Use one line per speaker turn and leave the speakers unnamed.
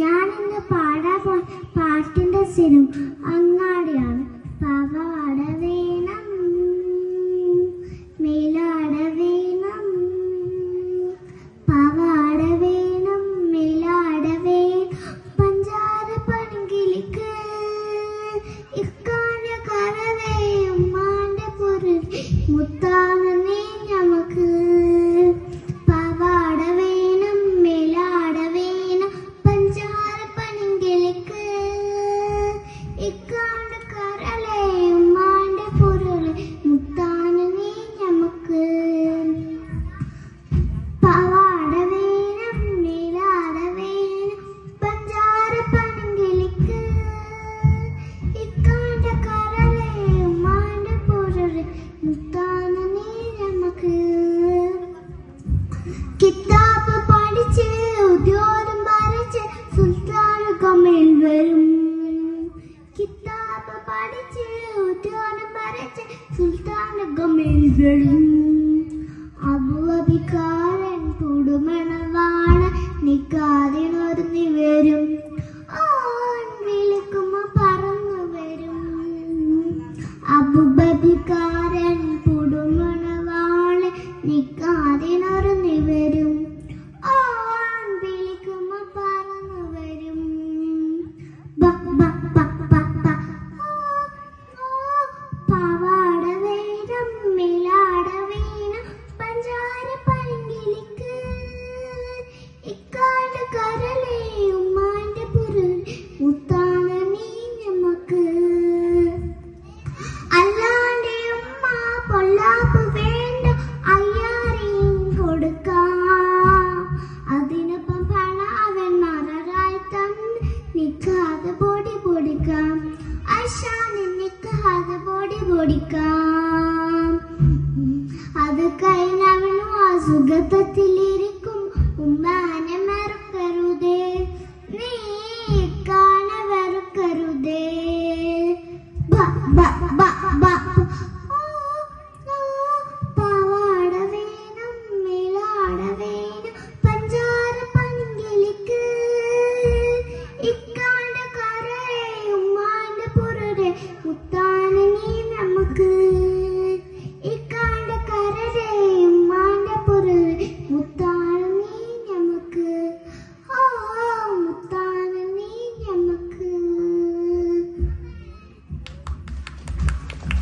ഞാൻ ഇന്ന് പാടാൻ പോ പാട്ടിന്റെ സിനിമ അങ്ങാടിയാണ്. പഠിച്ച് ഉദ്യോഗം വരച്ച് സുൽത്താൻ കമിൽ വരും അബുവബിക്കാരൻ പുടുമണവാണ് നിക്കാതിനൊരുന്നി വരും. ഓൻ പറന്നു വരും. അബുബബിക്കാരൻ അല്ലാപ്പ് വേണ്ട അയ്യാറേയും കൊടുക്കാം. അതിനൊപ്പം പണ അവൻ മറരായി തന്ന് നിൽക്കാതെ പൊടി പൊടിക്കാം. അശാന് നിൽക്കാതെ പൊടി പൊടിക്കാം. അത് കഴിഞ്ഞവനും ആ സുഖത്തിലിരിക്കും ഉമ്മാനെ മറക്കരുതേ. നീ കാണ വെറുക്കരുതേ